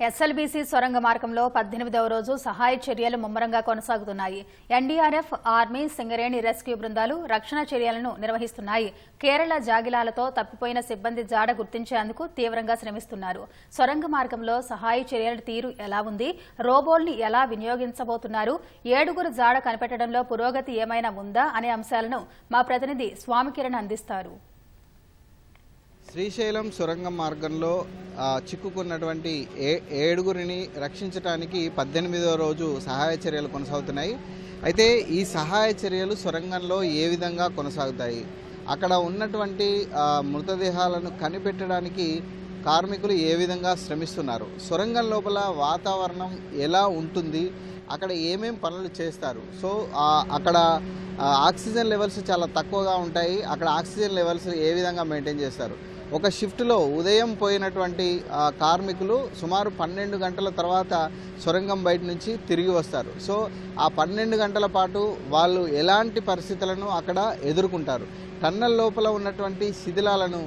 SLBC సొరంగ మార్గంలో పద్దెనిమిదవ రోజు సహాయ చర్యలు ముమ్మరంగా కొనసాగుతున్నాయి. ఎన్డీఆర్ఎఫ్ ఆర్మీ సింగరేణి రెస్క్యూ బృందాలు రక్షణ చర్యలను నిర్వహిస్తున్నాయి. కేరళ జాగిలాలతో తప్పిపోయిన సిబ్బంది జాడ గుర్తించేందుకు తీవ్రంగా శ్రమిస్తున్నారు. సొరంగ మార్గంలో సహాయ చర్యల తీరు ఎలా ఉంది? రోబోల్ని ఎలా వినియోగించబోతున్నారు? ఏడుగురు జాడ కనిపెట్టడంలో పురోగతి ఏమైనా ఉందా? అనే అంశాలను మా ప్రతినిధి స్వామికిరణ్ అందిస్తారు. శ్రీశైలం సొరంగం మార్గంలో చిక్కుకున్నటువంటి ఏ ఏడుగురిని రక్షించడానికి పద్దెనిమిదవ రోజు సహాయ చర్యలు కొనసాగుతున్నాయి. అయితే ఈ సహాయ చర్యలు సొరంగంలో ఏ విధంగా కొనసాగుతాయి? అక్కడ ఉన్నటువంటి మృతదేహాలను కనిపెట్టడానికి కార్మికులు ఏ విధంగా శ్రమిస్తున్నారు? సొరంగం లోపల వాతావరణం ఎలా ఉంటుంది? అక్కడ ఏమేం పనులు చేస్తారు? సో అక్కడ ఆక్సిజన్ లెవెల్స్ చాలా తక్కువగా ఉంటాయి. అక్కడ ఆక్సిజన్ లెవెల్స్ ఏ విధంగా మెయింటైన్ చేస్తారు? ఒక షిఫ్ట్లో ఉదయం పోయినటువంటి కార్మికులు సుమారు పన్నెండు గంటల తర్వాత సొరంగం బయట నుంచి తిరిగి వస్తారు. సో ఆ పన్నెండు గంటల పాటు వాళ్ళు ఎలాంటి పరిస్థితులను అక్కడ ఎదుర్కొంటారు? టన్నల్ లోపల ఉన్నటువంటి శిథిలాలను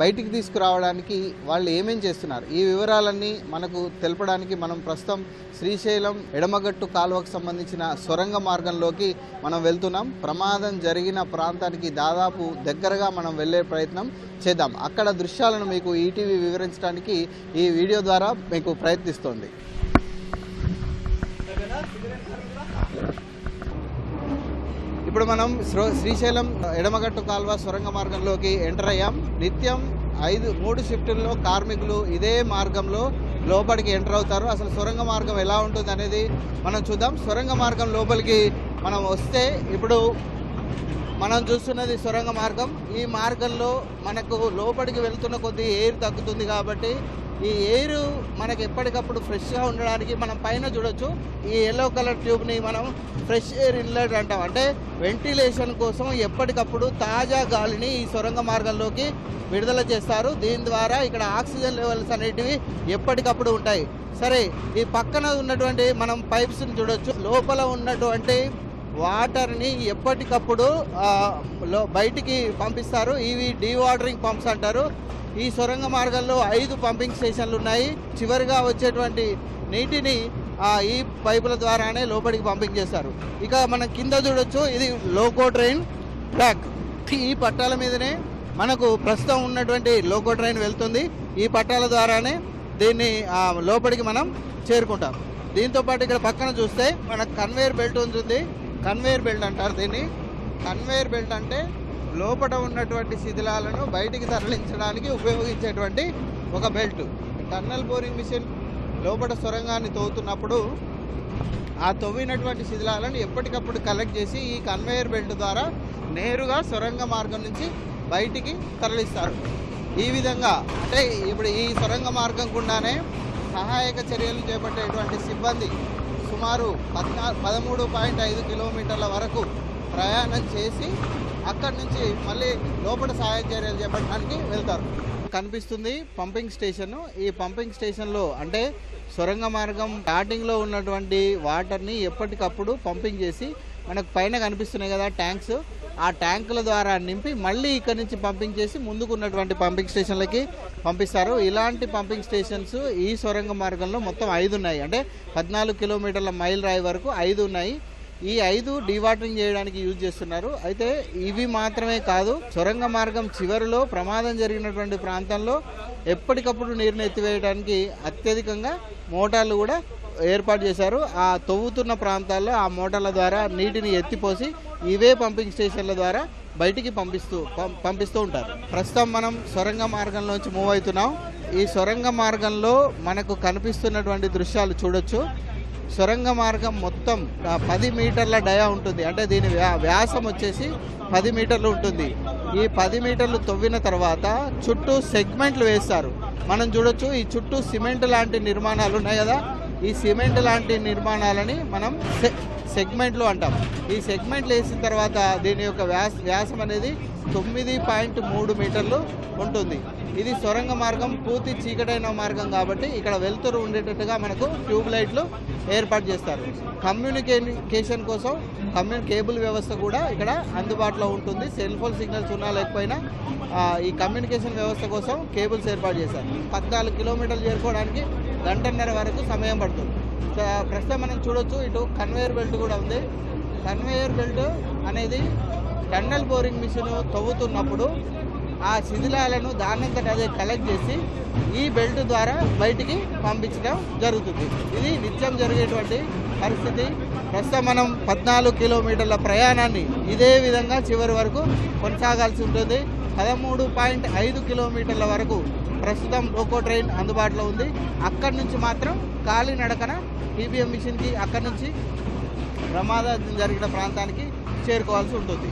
బయటికి తీసుకురావడానికి వాళ్ళు ఏమేం చేస్తున్నారు? ఈ వివరాలన్నీ మనకు తెలపడానికి మనం ప్రస్తుతం శ్రీశైలం ఎడమగట్టు కాలువకు సంబంధించిన సొరంగ మార్గంలోకి మనం వెళ్తున్నాం. ప్రమాదం జరిగిన ప్రాంతానికి దాదాపు దగ్గరగా మనం వెళ్ళే ప్రయత్నం చేద్దాం. అక్కడ దృశ్యాలను మీకు ఈటీవీ వివరించడానికి ఈ వీడియో ద్వారా మీకు ప్రయత్నిస్తోంది. ఇప్పుడు మనం శ్రీశైలం ఎడమగట్టు కాల్వ సొరంగ మార్గంలోకి ఎంటర్ అయ్యాం. నిత్యం ఐదు మూడు షిఫ్టుల్లో కార్మికులు ఇదే మార్గంలో లోపలికి ఎంటర్ అవుతారు. అసలు సొరంగ మార్గం ఎలా ఉంటుంది అనేది మనం చూద్దాం. సొరంగ మార్గం లోపలికి మనం వస్తే ఇప్పుడు మనం చూస్తున్నది సొరంగ మార్గం. ఈ మార్గంలో మనకు లోపలికి వెళ్తున్న కొద్దీ ఎయిర్ తగ్గుతుంది కాబట్టి ఈ ఎయిర్ మనకి ఎప్పటికప్పుడు ఫ్రెష్గా ఉండడానికి మనం పైన చూడొచ్చు. ఈ ఎల్లో కలర్ ట్యూబ్ని మనం ఫ్రెష్ ఎయిర్ ఇన్లెట్ అంటాం. అంటే వెంటిలేషన్ కోసం ఎప్పటికప్పుడు తాజా గాలిని ఈ సొరంగ మార్గంలోకి విడుదల చేస్తారు. దీని ద్వారా ఇక్కడ ఆక్సిజన్ లెవెల్స్ అనేటివి ఎప్పటికప్పుడు ఉంటాయి. సరే ఈ పక్కన ఉన్నటువంటి మనం పైప్స్ని చూడొచ్చు. లోపల ఉన్నటువంటి వాటర్ని ఎప్పటికప్పుడు లో బయటికి పంపిస్తారు. ఇవి డీవాటరింగ్ పంప్స్ అంటారు. ఈ సొరంగ మార్గంలో ఐదు పంపింగ్ స్టేషన్లు ఉన్నాయి. చివరిగా వచ్చేటువంటి నీటిని ఈ పైపుల ద్వారానే లోపలికి పంపింగ్ చేస్తారు. ఇక మనం కింద చూడొచ్చు ఇది లోకో ట్రైన్ ట్రాక్. ఈ పట్టాల మీదనే మనకు ప్రస్తుతం ఉన్నటువంటి లోకో ట్రైన్ వెళ్తుంది. ఈ పట్టాల ద్వారానే దీన్ని లోపలికి మనం చేరుకుంటాం. దీంతో పాటు ఇక్కడ పక్కన చూస్తే మనకు కన్వేయర్ బెల్ట్ ఉంటుంది కన్వేయర్ బెల్ట్ అంటారు దీన్ని. కన్వేయర్ బెల్ట్ అంటే లోపల ఉన్నటువంటి శిథిలాలను బయటికి తరలించడానికి ఉపయోగించేటువంటి ఒక బెల్ట్. టన్నల్ బోరింగ్ మిషన్ లోపల సొరంగాన్ని తవ్వుతున్నప్పుడు ఆ తవ్వినటువంటి శిథిలాలను ఎప్పటికప్పుడు కలెక్ట్ చేసి ఈ కన్వేయర్ బెల్ట్ ద్వారా నేరుగా సొరంగ మార్గం నుంచి బయటికి తరలిస్తారు. ఈ విధంగా అంటే ఇప్పుడు ఈ సొరంగ మార్గం గుండానే సహాయక చర్యలు చేపట్టేటువంటి సిబ్బంది సుమారు పద్నా పదమూడు పాయింట్ ఐదు కిలోమీటర్ల వరకు ప్రయాణం చేసి అక్కడి నుంచి మళ్ళీ లోపల సహాయక చర్యలు చేపట్టడానికి వెళ్తారు. కనిపిస్తుంది పంపింగ్ స్టేషన్. ఈ పంపింగ్ స్టేషన్లో అంటే సొరంగ మార్గం స్టార్టింగ్లో ఉన్నటువంటి వాటర్ని ఎప్పటికప్పుడు పంపింగ్ చేసి మనకు పైన కనిపిస్తున్నాయి కదా ట్యాంక్స్. ఆ ట్యాంకుల ద్వారా నింపి మళ్ళీ ఇక్కడి నుంచి పంపింగ్ చేసి ముందుకున్నటువంటి పంపింగ్ స్టేషన్లకి పంపిస్తారు. ఇలాంటి పంపింగ్ స్టేషన్స్ ఈ సొరంగ మార్గంలో మొత్తం ఐదు ఉన్నాయి. అంటే పద్నాలుగు కిలోమీటర్ల మైల్ రాయి వరకు ఐదు ఉన్నాయి. ఈ ఐదు డీవాటరింగ్ చేయడానికి యూజ్ చేస్తున్నారు. అయితే ఇవి మాత్రమే కాదు సొరంగ మార్గం చివరిలో ప్రమాదం జరిగినటువంటి ప్రాంతంలో ఎప్పటికప్పుడు నీరుని ఎత్తివేయడానికి అత్యధికంగా మోటార్లు కూడా ఏర్పాటు చేశారు. ఆ తవ్వుతున్న ప్రాంతాల్లో ఆ మోటార్ల ద్వారా నీటిని ఎత్తిపోసి ఇవే పంపింగ్ స్టేషన్ల ద్వారా బయటికి పంపిస్తూ పం- పంపిస్తూ ఉంటారు. ప్రస్తుతం మనం సొరంగ మార్గంలోంచి మూవ్ అవుతున్నాం. ఈ సొరంగ మార్గంలో మనకు కనిపిస్తున్నటువంటి దృశ్యాలు చూడొచ్చు. సొరంగ మార్గం మొత్తం పది మీటర్ల డయా ఉంటుంది. అంటే దీని వ్యా- వ్యాసం వచ్చేసి పది మీటర్లు ఉంటుంది. ఈ పది మీటర్లు తవ్విన తర్వాత చుట్టూ సెగ్మెంట్లు వేస్తారు. మనం చూడొచ్చు ఈ చుట్టూ సిమెంట్ లాంటి నిర్మాణాలు ఉన్నాయి కదా. ఈ సిమెంట్ లాంటి నిర్మాణాలని మనం సె- సెగ్మెంట్లు అంటాం. ఈ సెగ్మెంట్లు వేసిన తర్వాత దీని యొక్క వ్యాస వ్యాసం అనేది తొమ్మిది పాయింట్ మూడు మీటర్లు ఉంటుంది. ఇది సొరంగ మార్గం పూర్తి చీకటైన మార్గం కాబట్టి ఇక్కడ వెలుతురు ఉండేటట్టుగా మనకు ట్యూబ్ లైట్లు ఏర్పాటు చేస్తారు. కమ్యూనికేషన్ కోసం కమ్యూని కేబుల్ వ్యవస్థ కూడా ఇక్కడ అందుబాటులో ఉంటుంది. సెల్ ఫోన్ సిగ్నల్స్ ఉన్నా లేకపోయినా ఈ కమ్యూనికేషన్ వ్యవస్థ కోసం కేబుల్స్ ఏర్పాటు చేశారు పద్నాలుగు కిలోమీటర్లు చేరుకోవడానికి గంటన్నర వరకు సమయం పడుతుంది. ప్రస్తుతం మనం చూడొచ్చు ఇటు కన్వేయర్ బెల్ట్ కూడా ఉంది. కన్వేయర్ బెల్ట్ అనేది టన్నల్ బోరింగ్ మిషన్ తవ్వుతున్నప్పుడు ఆ శిథిలాలను దానంతట అదే కలెక్ట్ చేసి ఈ బెల్ట్ ద్వారా బయటికి పంపించడం జరుగుతుంది. ఇది నిత్యం జరిగేటువంటి పరిస్థితి. ప్రస్తుతం మనం పద్నాలుగు కిలోమీటర్ల ప్రయాణాన్ని ఇదే విధంగా చివరి వరకు కొనసాగాల్సి ఉంటుంది. పదమూడు పాయింట్ ఐదు కిలోమీటర్ల వరకు ప్రస్తుతం లోకో ట్రైన్ అందుబాటులో ఉంది. అక్కడి నుంచి మాత్రం ఖాళీ నడకన టీబీఎం మిషన్కి అక్కడి నుంచి ప్రమాదం జరిగిన ప్రాంతానికి చేరుకోవాల్సి ఉంటుంది.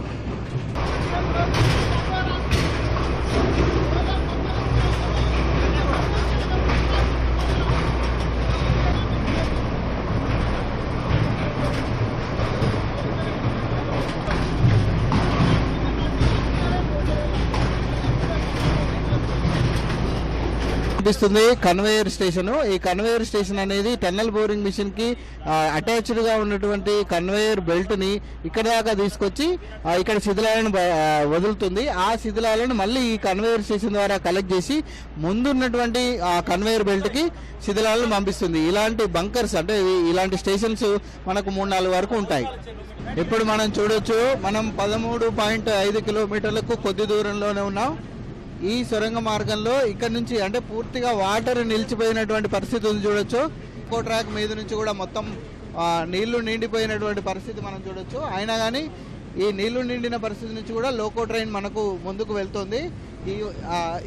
కనిపిస్తుంది. Conveyor station. ఈ కన్వేయర్ స్టేషన్ అనేది టన్నల్ బోరింగ్ మిషన్కి అటాచ్డ్గా ఉన్నటువంటి కన్వేయర్ బెల్ట్ని ఇక్కడ దాకా తీసుకొచ్చి ఇక్కడ శిథిలాలను వదులుతుంది. ఆ శిథిలాలను మళ్ళీ ఈ కన్వేయర్ స్టేషన్ ద్వారా కలెక్ట్ చేసి ముందున్నటువంటి ఆ కన్వేయర్ బెల్ట్కి శిథిలాలను పంపిస్తుంది. ఇలాంటి బంకర్స్ అంటే ఇలాంటి స్టేషన్స్ మనకు మూడు నాలుగు వరకు ఉంటాయి. ఇప్పుడు మనం చూడొచ్చు మనం పదమూడు పాయింట్ ఐదు కిలోమీటర్లకు కొద్ది దూరంలోనే ఉన్నాం. ఈ సొరంగ మార్గంలో ఇక్కడ నుంచి అంటే పూర్తిగా వాటర్ నిలిచిపోయినటువంటి పరిస్థితి ఉంది చూడొచ్చు. ఇంకో ట్రాక్ మీద నుంచి కూడా మొత్తం నీళ్ళు నిండిపోయినటువంటి పరిస్థితి మనం చూడొచ్చు. అయినా కానీ ఈ నీళ్ళు నిండిన పరిస్థితి నుంచి కూడా లోకో ట్రైన్ మనకు ముందుకు వెళ్తుంది. ఈ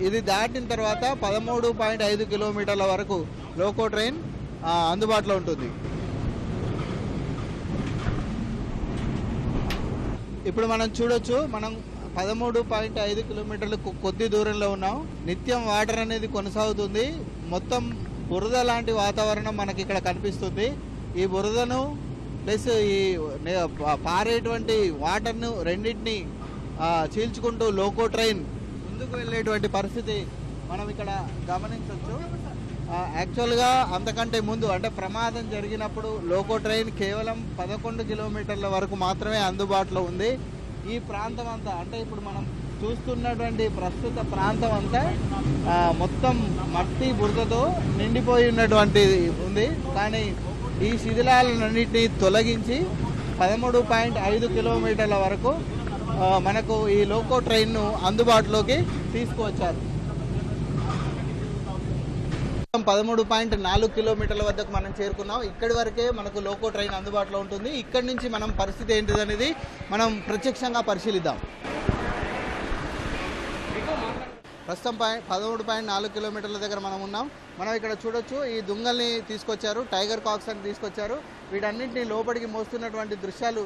ఇది దాటిన తర్వాత పదమూడు పాయింట్ ఐదు కిలోమీటర్ల వరకు లోకో ట్రైన్ అందుబాటులో ఉంటుంది. ఇప్పుడు మనం చూడొచ్చు మనం పదమూడు పాయింట్ ఐదు కిలోమీటర్లు కొద్ది దూరంలో ఉన్నాం. నిత్యం వాటర్ అనేది కొనసాగుతుంది. మొత్తం బురద లాంటి వాతావరణం మనకి ఇక్కడ కనిపిస్తుంది. ఈ బురదను ప్లస్ ఈ పారేటువంటి వాటర్ను రెండింటిని చీల్చుకుంటూ లోకో ట్రైన్ ముందుకు వెళ్ళేటువంటి పరిస్థితి మనం ఇక్కడ గమనించవచ్చు యాక్చువల్గా అంతకంటే ముందు అంటే ప్రమాదం జరిగినప్పుడు లోకో ట్రైన్ కేవలం పదకొండు కిలోమీటర్ల వరకు మాత్రమే అందుబాటులో ఉంది. ఈ ప్రాంతం అంతా అంటే ఇప్పుడు మనం చూస్తున్నటువంటి ప్రస్తుత ప్రాంతం అంతా మొత్తం మట్టి బురదతో నిండిపోయి ఉన్నటువంటి ఉంది. కానీ ఈ శిథిలాలన్నింటినీ తొలగించి పదమూడు పాయింట్ ఐదు కిలోమీటర్ల వరకు మనకు ఈ లోకో ట్రైన్ను అందుబాటులోకి తీసుకువచ్చారు. పదమూడు పాయింట్ నాలుగు కిలోమీటర్ల వద్దకు మనం చేరుకున్నాం. ఇక్కడి వరకే మనకు లోకో ట్రైన్ అందుబాటులో ఉంటుంది. ఇక్కడి నుంచి మనం పరిస్థితి ఏంటిదనేది మనం ప్రత్యక్షంగా పరిశీలిద్దాం. ప్రస్తుతం పాయింట్ పదమూడు పాయింట్ నాలుగు కిలోమీటర్ల దగ్గర మనం ఉన్నాం. మనం ఇక్కడ చూడొచ్చు ఈ దుంగల్ని తీసుకొచ్చారు టైగర్ కాక్స్ అని తీసుకొచ్చారు. వీటన్నింటినీ లోపలికి మోస్తున్నటువంటి దృశ్యాలు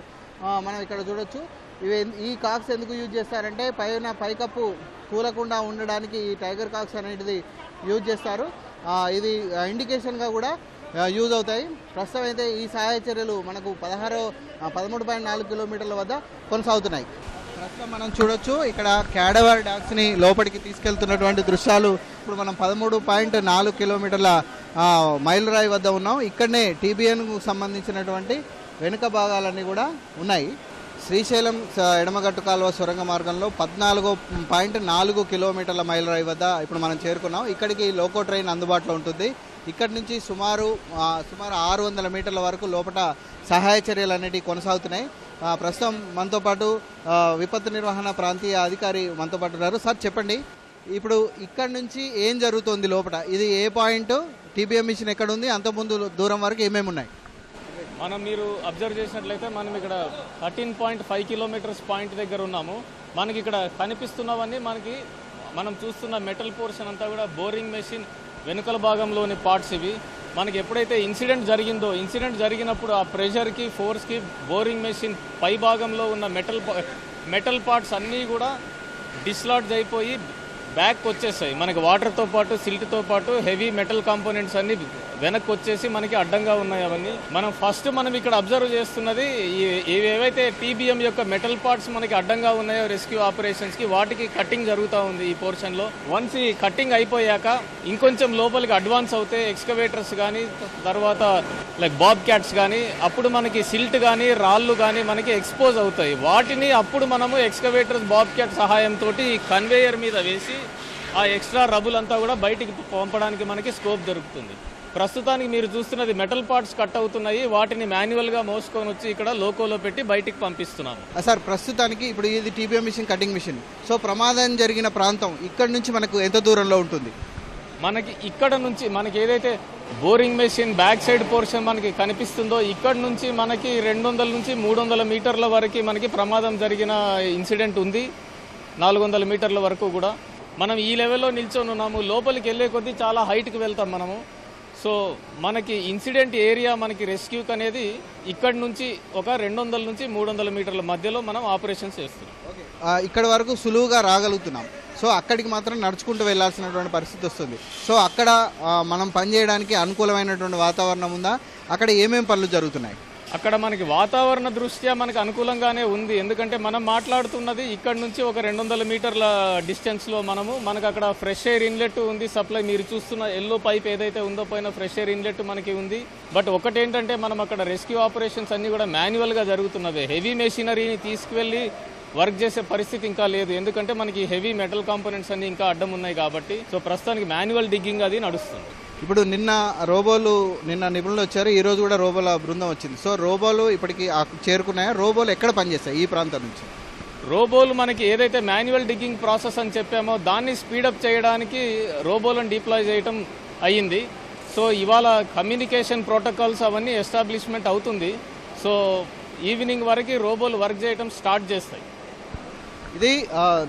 మనం ఇక్కడ చూడొచ్చు. ఇవి ఈ కాక్స్ ఎందుకు యూజ్ చేస్తారంటే పైన పైకప్పు కూలకుండా ఉండడానికి ఈ టైగర్ కాక్స్ అనేటిది యూజ్ చేస్తారు. ఇది ఇండికేషన్గా కూడా యూజ్ అవుతాయి. ప్రస్తుతం అయితే ఈ సహాయ చర్యలు మనకు పదహారు పదమూడు పాయింట్ నాలుగు కిలోమీటర్ల వద్ద కొనసాగుతున్నాయి. ప్రస్తుతం మనం చూడొచ్చు ఇక్కడ క్యాడవర్ డాగ్స్ లోపలికి తీసుకెళ్తున్నటువంటి దృశ్యాలు. ఇప్పుడు మనం పదమూడు పాయింట్ నాలుగు కిలోమీటర్ల మైలురాయి వద్ద ఉన్నాం. ఇక్కడనే టీబీఎన్కు సంబంధించినటువంటి వెనుక భాగాలన్నీ కూడా ఉన్నాయి. శ్రీశైలం ఎడమగట్టు కాలువ సొరంగ మార్గంలో పద్నాలుగు పాయింట్ నాలుగు కిలోమీటర్ల మైల్ రాయి వద్ద ఇప్పుడు మనం చేరుకున్నాం. ఇక్కడికి లోకో ట్రైన్ అందుబాటులో ఉంటుంది. ఇక్కడి నుంచి సుమారు సుమారు ఆరు వందల మీటర్ల వరకు లోపల సహాయ చర్యలు అనేటివి కొనసాగుతున్నాయి ప్రస్తుతం మనతో పాటు విపత్తు నిర్వహణ ప్రాంతీయ అధికారి మనతో పాటు ఉన్నారు. సార్ చెప్పండి. ఇప్పుడు ఇక్కడ నుంచి ఏం జరుగుతుంది లోపల ఇది ఏ పాయింట్? టీబీఎం మిషన్ ఎక్కడ ఉంది? అంతకుముందు ముందు దూరం వరకు ఏమేమి ఉన్నాయి? మనం మీరు అబ్జర్వ్ చేసినట్లయితే మనం ఇక్కడ thirteen point five kilometres point దగ్గర ఉన్నాము. మనకి ఇక్కడ కనిపిస్తున్నవన్నీ మనకి మనం చూస్తున్న మెటల్ పోర్షన్ అంతా కూడా బోరింగ్ మెషిన్ వెనుకల భాగంలోని పార్ట్స్ ఇవి. మనకి ఎప్పుడైతే ఇన్సిడెంట్ జరిగిందో ఇన్సిడెంట్ జరిగినప్పుడు ఆ ప్రెషర్కి ఫోర్స్కి బోరింగ్ మెషిన్ పై భాగంలో ఉన్న మెటల్ మెటల్ పార్ట్స్ అన్నీ కూడా డిస్లాడ్జ్ అయిపోయి బ్యాక్ వచ్చేస్తాయి మనకి వాటర్తో పాటు సిల్ట్తో పాటు హెవీ మెటల్ కాంపోనెంట్స్ అన్నీ వెనక్కి వచ్చేసి మనకి అడ్డంగా ఉన్నాయి అవన్నీ. మనం ఫస్ట్ మనం ఇక్కడ అబ్జర్వ్ చేస్తున్నది ఏవైతే టీబీఎం యొక్క మెటల్ పార్ట్స్ మనకి అడ్డంగా ఉన్నాయో రెస్క్యూ ఆపరేషన్స్కి వాటికి కటింగ్ జరుగుతూ ఉంది ఈ పోర్షన్లో వన్స్ ఈ కటింగ్ అయిపోయాక ఇంకొంచెం లోపలికి అడ్వాన్స్ అవుతే ఎక్స్కవేటర్స్ కానీ తర్వాత లైక్ బాబ్ క్యాట్స్ కానీ అప్పుడు మనకి సిల్ట్ కానీ రాళ్ళు కానీ మనకి ఎక్స్పోజ్ అవుతాయి. వాటిని అప్పుడు మనము ఎక్స్కవేటర్స్ బాబ్ క్యాట్ సహాయంతో కన్వేయర్ మీద వేసి ఆ ఎక్స్ట్రా రబుల్ అంతా కూడా బయటికి పంపడానికి మనకి స్కోప్ దొరుకుతుంది. ప్రస్తుతానికి మీరు చూస్తున్నది మెటల్ పార్ట్స్ కట్ అవుతున్నాయి. వాటిని మాన్యువల్గా మోసుకొని వచ్చి ఇక్కడ లోకోలో పెట్టి బయటికి పంపిస్తున్నాము ఆ, సార్ ప్రస్తుతానికి ఇప్పుడు ఇది TBM machine cutting machine. So ప్రమాదం జరిగిన ప్రాంతం ఇక్కడ నుంచి మనకు ఎంత దూరంలో ఉంటుంది? మనకి ఇక్కడ నుంచి మనకి ఏదైతే boring machine back side portion మనకి కనిపిస్తుందో ఇక్కడ నుంచి మనకి రెండు వందల నుంచి మూడు వందల మీటర్ల వరకు మనకి ప్రమాదం జరిగిన ఇన్సిడెంట్ ఉంది. నాలుగు వందల మీటర్ల వరకు కూడా. మనం ఈ లెవెల్లో నిల్చొని ఉన్నాము. లోపలికి వెళ్ళే కొద్దీ చాలా హైట్కి వెళ్తాం మనము. సో మనకి ఇన్సిడెంట్ ఏరియా మనకి రెస్క్యూకి అనేది ఇక్కడ నుంచి ఒక రెండు వందల నుంచి మూడు వందల మీటర్ల మధ్యలో మనం ఆపరేషన్స్ చేస్తున్నాం. ఇక్కడ వరకు సులువుగా రాగలుగుతున్నాం. సో అక్కడికి మాత్రం నడుచుకుంటూ వెళ్ళాల్సినటువంటి పరిస్థితి వస్తుంది. సో అక్కడ మనం పనిచేయడానికి అనుకూలమైనటువంటి వాతావరణం ఉందా? అక్కడ ఏమేమి పనులు జరుగుతున్నాయి? అక్కడ మనకి వాతావరణ దృష్ట్యా మనకు అనుకూలంగానే ఉంది. ఎందుకంటే మనం మాట్లాడుతున్నది ఇక్కడ నుంచి ఒక రెండు వందల మీటర్ల డిస్టెన్స్లో మనము. మనకు అక్కడ ఫ్రెష్ ఎయిర్ ఇన్లెట్ ఉంది. సప్లై మీరు చూస్తున్న ఎల్లో పైప్ ఏదైతే ఉందో పైన ఫ్రెష్ ఎయిర్ ఇన్లెట్ మనకి ఉంది. బట్ ఒకటేంటంటే మనం అక్కడ రెస్క్యూ ఆపరేషన్స్ అన్నీ కూడా మాన్యువల్గా జరుగుతున్నవి. హెవీ మెషినరీని తీసుకువెళ్ళి వర్క్ చేసే పరిస్థితి ఇంకా లేదు. ఎందుకంటే మనకి హెవీ మెటల్ కాంపోనెంట్స్ అన్ని ఇంకా అడ్డం ఉన్నాయి కాబట్టి. సో ప్రస్తుతానికి మాన్యువల్ డిగ్గింగ్ అది నడుస్తుంది. ఇప్పుడు నిన్న రోబోలు నిన్న నిపుణులు వచ్చారు ఈ రోజు కూడా రోబోల బృందం వచ్చింది. సో రోబోలు ఇప్పటికి ఆ- చేరుకున్నాయా? రోబోలు ఎక్కడ పనిచేస్తాయి ఈ ప్రాంతం నుంచి? రోబోలు మనకి ఏదైతే మాన్యువల్ డిగ్గింగ్ ప్రాసెస్ అని చెప్పామో దాన్ని స్పీడప్ చేయడానికి రోబోలను డిప్లాయ్ చేయటం అయ్యింది. సో ఇవాళ కమ్యూనికేషన్ ప్రోటోకాల్స్ అవన్నీ ఎస్టాబ్లిష్మెంట్ అవుతుంది. సో ఈవినింగ్ వరకు రోబోలు వర్క్ చేయటం స్టార్ట్ చేస్తాయి. ఇది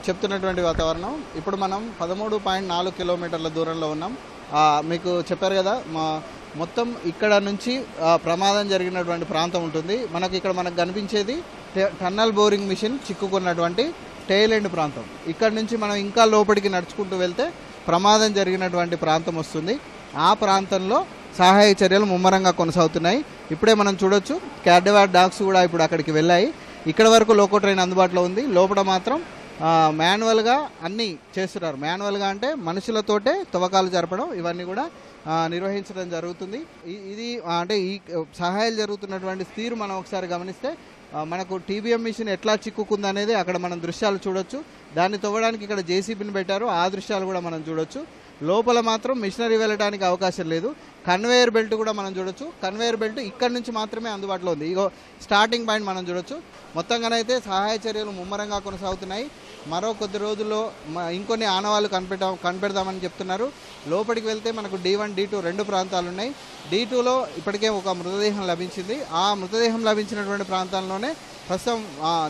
చెప్తున్నటువంటి వాతావరణం. ఇప్పుడు మనం పదమూడు పాయింట్ నాలుగు కిలోమీటర్ల దూరంలో ఉన్నాం. మీకు చెప్పారు కదా మా మొత్తం ఇక్కడ నుంచి ప్రమాదం జరిగినటువంటి ప్రాంతం ఉంటుంది. మనకి ఇక్కడ మనకు కనిపించేది టన్నల్ బోరింగ్ మిషన్ చిక్కుకున్నటువంటి టెయిల్ ఎండ్ ప్రాంతం. ఇక్కడ నుంచి మనం ఇంకా లోపలికి నడుచుకుంటూ వెళ్తే ప్రమాదం జరిగినటువంటి ప్రాంతం వస్తుంది. ఆ ప్రాంతంలో సహాయ చర్యలు ముమ్మరంగా కొనసాగుతున్నాయి. ఇప్పుడే మనం చూడొచ్చు క్యాడ్వార్ డాగ్స్ కూడా ఇప్పుడు అక్కడికి వెళ్ళాయి. ఇక్కడ వరకు లోకో ట్రైన్ అందుబాటులో ఉంది. లోపల మాత్రం మాన్యువల్గా అన్నీ చేస్తున్నారు. మాన్యువల్గా అంటే మనుషులతోటే తవ్వకాలు జరపడం ఇవన్నీ కూడా నిర్వహించడం జరుగుతుంది. ఇది అంటే ఈ సహాయాలు జరుగుతున్నటువంటి తీరు మనం ఒకసారి గమనిస్తే మనకు టీబీఎం మిషన్ ఎట్లా చిక్కుకుంది అనేది అక్కడ మనం దృశ్యాలు చూడొచ్చు. దాన్ని తవ్వడానికి ఇక్కడ జేసీబీని పెట్టారు. ఆ దృశ్యాలు కూడా మనం చూడొచ్చు. లోపల మాత్రం మిషనరీ వెళ్ళడానికి అవకాశం లేదు. కన్వేయర్ బెల్ట్ కూడా మనం చూడొచ్చు. కన్వేయర్ బెల్ట్ ఇక్కడ నుంచి మాత్రమే అందుబాటులో ఉంది. ఇగో స్టార్టింగ్ పాయింట్ మనం చూడొచ్చు. మొత్తంగానైతే సహాయ చర్యలు ముమ్మరంగా కొనసాగుతున్నాయి. మరో కొద్ది రోజుల్లో ఇంకొన్ని ఆనవాళ్ళు కనిపెట్టా కనిపెడదామని చెప్తున్నారు. లోపలికి వెళ్తే మనకు డి వన్ డి టూ రెండు ప్రాంతాలు ఉన్నాయి డి టూలో ఇప్పటికే ఒక మృతదేహం లభించింది. ఆ మృతదేహం లభించినటువంటి ప్రాంతాల్లోనే ప్రస్తుతం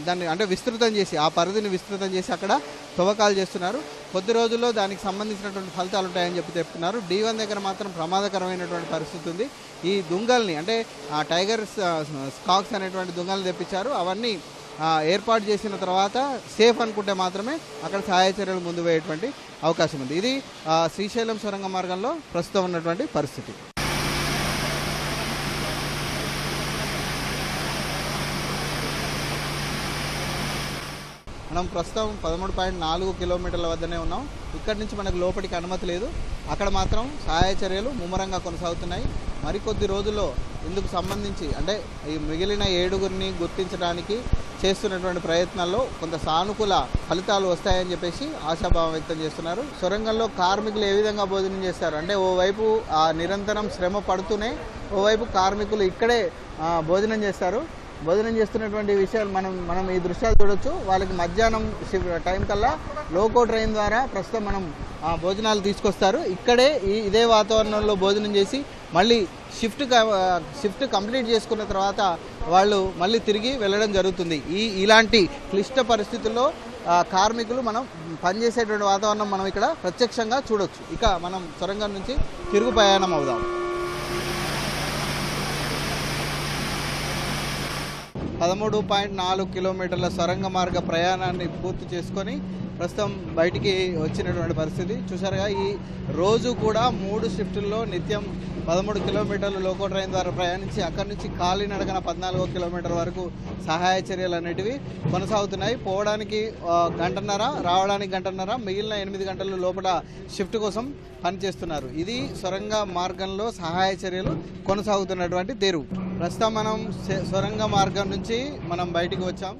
దాన్ని అంటే విస్తృతం చేసి ఆ పరిధిని విస్తృతం చేసి అక్కడ తవ్వకాలు చేస్తున్నారు. కొద్ది రోజుల్లో దానికి సంబంధించినటువంటి ఫలితాలు ఉంటాయని చెప్పి చెప్తున్నారు. డి వన్ దగ్గర మాత్రం ప్రమాదకరమైనటువంటి పరిస్థితి ఉంది. ఈ దుంగల్ని అంటే ఆ టైగర్ స్కాక్స్ అనేటువంటి దుంగల్ని తెప్పించారు. అవన్నీ ఏర్పాటు చేసిన తర్వాత సేఫ్ అనుకుంటే మాత్రమే అక్కడ సహాయ చర్యలు ముందు వేయటువంటి అవకాశం ఉంది. ఇది శ్రీశైలం సొరంగ మార్గంలో ప్రస్తుతం ఉన్నటువంటి పరిస్థితి. మనం ప్రస్తుతం పదమూడు పాయింట్ నాలుగు కిలోమీటర్ల వద్దనే ఉన్నాం. ఇక్కడి నుంచి మనకు లోపలికి అనుమతి లేదు. అక్కడ మాత్రం సహాయ చర్యలు ముమ్మరంగా కొనసాగుతున్నాయి. మరికొద్ది రోజుల్లో ఇందుకు సంబంధించి అంటే ఈ మిగిలిన ఏడుగురిని గుర్తించడానికి చేస్తున్నటువంటి ప్రయత్నాల్లో కొంత సానుకూల ఫలితాలు వస్తాయని చెప్పేసి ఆశాభావం వ్యక్తం చేస్తున్నారు. సొరంగంలో కార్మికులు ఏ విధంగా భోజనం చేస్తారు? అంటే ఓవైపు ఆ నిరంతరం శ్రమ పడుతూనే ఓవైపు కార్మికులు ఇక్కడే భోజనం చేస్తారు. భోజనం చేస్తున్నటువంటి విషయాలు మనం మనం ఈ దృశ్యాలు చూడొచ్చు. వాళ్ళకి మధ్యాహ్నం టైం కల్లా లోకో ట్రైన్ ద్వారా ప్రస్తుతం మనం భోజనాలు తీసుకొస్తారు. ఇక్కడే ఈ ఇదే వాతావరణంలో భోజనం చేసి మళ్ళీ షిఫ్ట్ షిఫ్ట్ కంప్లీట్ చేసుకున్న తర్వాత వాళ్ళు మళ్ళీ తిరిగి వెళ్ళడం జరుగుతుంది. ఈ ఇలాంటి క్లిష్ట పరిస్థితుల్లో కార్మికులు మనం పనిచేసేటువంటి వాతావరణం మనం ఇక్కడ ప్రత్యక్షంగా చూడొచ్చు. ఇక మనం సొరంగం నుంచి తిరుగు ప్రయాణం అవుదాం. పదమూడు పాయింట్ నాలుగు కిలోమీటర్ల సొరంగ మార్గ ప్రయాణాన్ని పూర్తి చేసుకొని ప్రస్తుతం బయటికి వచ్చినటువంటి పరిస్థితి. చూసారుగా ఈ రోజు కూడా మూడు షిఫ్టుల్లో నిత్యం పదమూడు కిలోమీటర్లు లోకో ట్రైన్ ద్వారా ప్రయాణించి అక్కడి నుంచి కాలినడకన పద్నాలుగో కిలోమీటర్ వరకు సహాయ చర్యలు అనేటివి కొనసాగుతున్నాయి. పోవడానికి గంటన్నర రావడానికి గంటన్నర మిగిలిన ఎనిమిది గంటల లోపల షిఫ్ట్ కోసం పనిచేస్తున్నారు. ఇది సొరంగ మార్గంలో సహాయ చర్యలు కొనసాగుతున్నటువంటి తీరు. ప్రస్తుతం మనం సొరంగ మార్గం నుంచి మనం బయటికి వచ్చాం.